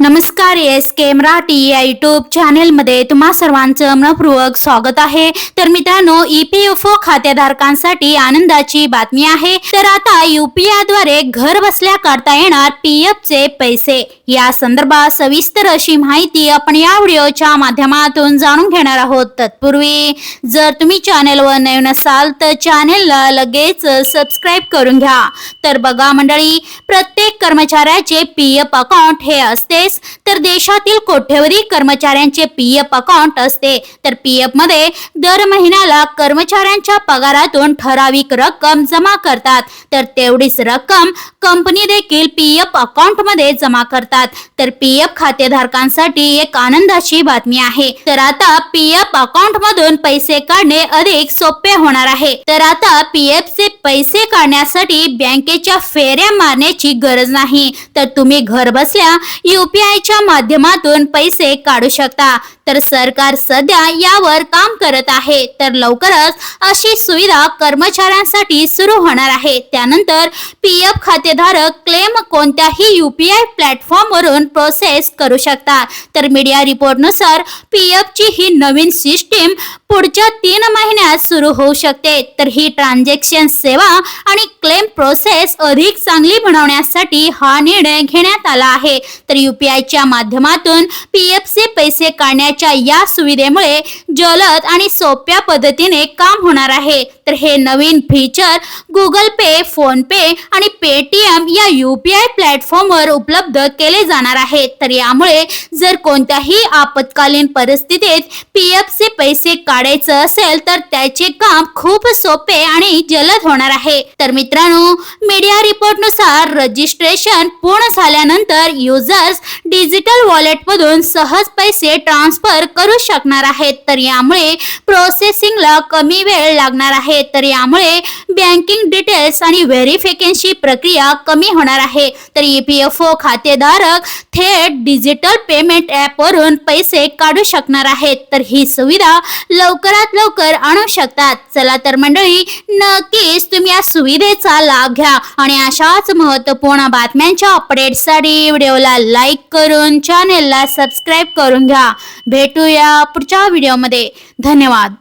नमस्कार एस के मराठी या युट्यूब चॅनेलमध्ये तुम्हा सर्वांचं मनपूर्वक स्वागत आहे. तर मित्रांनो ई पी एफ ओ खातेधारकांसाठी आनंदाची बातमी आहे. तर आता युपीआयद्वारे घर बसल्या काढता येणार पी एफचे पैसे. या संदर्भात सविस्तर अशी माहिती आपण या व्हिडिओच्या माध्यमातून जाणून घेणार आहोत. तत्पूर्वी जर तुम्ही चॅनेलवर नवीन असाल तर चॅनेलला लगेच सबस्क्राईब करून घ्या. तर बघा मंडळी प्रत्येक कर्मचाऱ्याचे पी एफ अकाउंट हे असते असतेच तर देशातील कोट्यवधी कर्मचाऱ्यांचे पी एफ अकाउंट असते. तर पी एफमध्ये दर महिन्याला कर्मचाऱ्यांच्या पगारातून ठराविक रक्कम जमा करतात. तर तेवढीच रक्कम कंपनी देखील पी एफ अकाउंटमध्ये जमा करतात. तर पी एफ खातेधारकांसाठी एक आनंदाची बातमी आहे. तर आता पी एफ अकाउंट मधून पैसे काढणे अधिक सोपे होणार आहे. तर आता पी एफ चे पैसे काढण्यासाठी बँकेच्या फेऱ्या मारण्याची गरज नाही. तर तुम्ही घर बसल्या UPI च्या माध्यमातून पैसे काढू शकता. तर सरकार सध्या यावर काम करत आहे. तर लवकरच अशी सुविधा कर्मचाऱ्यांसाठी सुरू होणार आहे. त्यानंतर पी एफ खातेधारक क्लेम कोणत्याही युपीआय प्लॅटफॉर्म वरून प्रोसेस करू शकतात तर मीडिया रिपोर्टनुसार पी एफ ची ही नवीन सिस्टीम पुढच्या तीन महिन्यात सुरू होऊ शकते. तर ही ट्रान्झॅक्शन सेवा आणि क्लेम प्रोसेस अधिक चांगली बनवण्यासाठी हा निर्णय घेण्यात आला आहे. तर आयच्या माध्यमातून पी एफ सी पैसे काढण्याच्या या सुविधेमुळे जलद आणि सोप्या पद्धतीने काम होणार आहे. तर हे नवीन feature Google Pay PhonePe आणि पेटीएम या युपीआय प्लॅटफॉर्मवर उपलब्ध केले जाणार आहे. तर यामुळे जर कोणत्याही आपत्कालीन परिस्थितीत पी एफ सी पैसे काढायचं असेल तर त्याचे काम खूप सोपे आणि जलद होणार आहे. तर मित्रांनो मीडिया रिपोर्टनुसार रजिस्ट्रेशन पूर्ण झाल्यानंतर युजर्स डिजिटल वॉलेटमधून सहज पैसे ट्रान्सफर करू शकणार आहेत. तर यामुळे प्रोसेसिंगला कमी वेळ लागणार आहे. तर यामुळे बँकिंग डिटेल्स आणि व्हेरिफिकेशनची प्रक्रिया कमी होणार आहे. तर ई पी एफ ओ खातेधारक थेट डिजिटल पेमेंट ॲपवरून पैसे काढू शकणार आहेत. तर ही सुविधा लवकरात लवकर आणू शकतात. चला तर मंडळी नक्कीच तुम्ही या सुविधेचा लाभ घ्या आणि अशाच महत्त्वपूर्ण बातम्यांच्या अपडेटसाठी व्हिडिओला लाईक करून चॅनेलला सबस्क्राईब करून घ्या. भेटूया पुढच्या व्हिडिओमध्ये. धन्यवाद.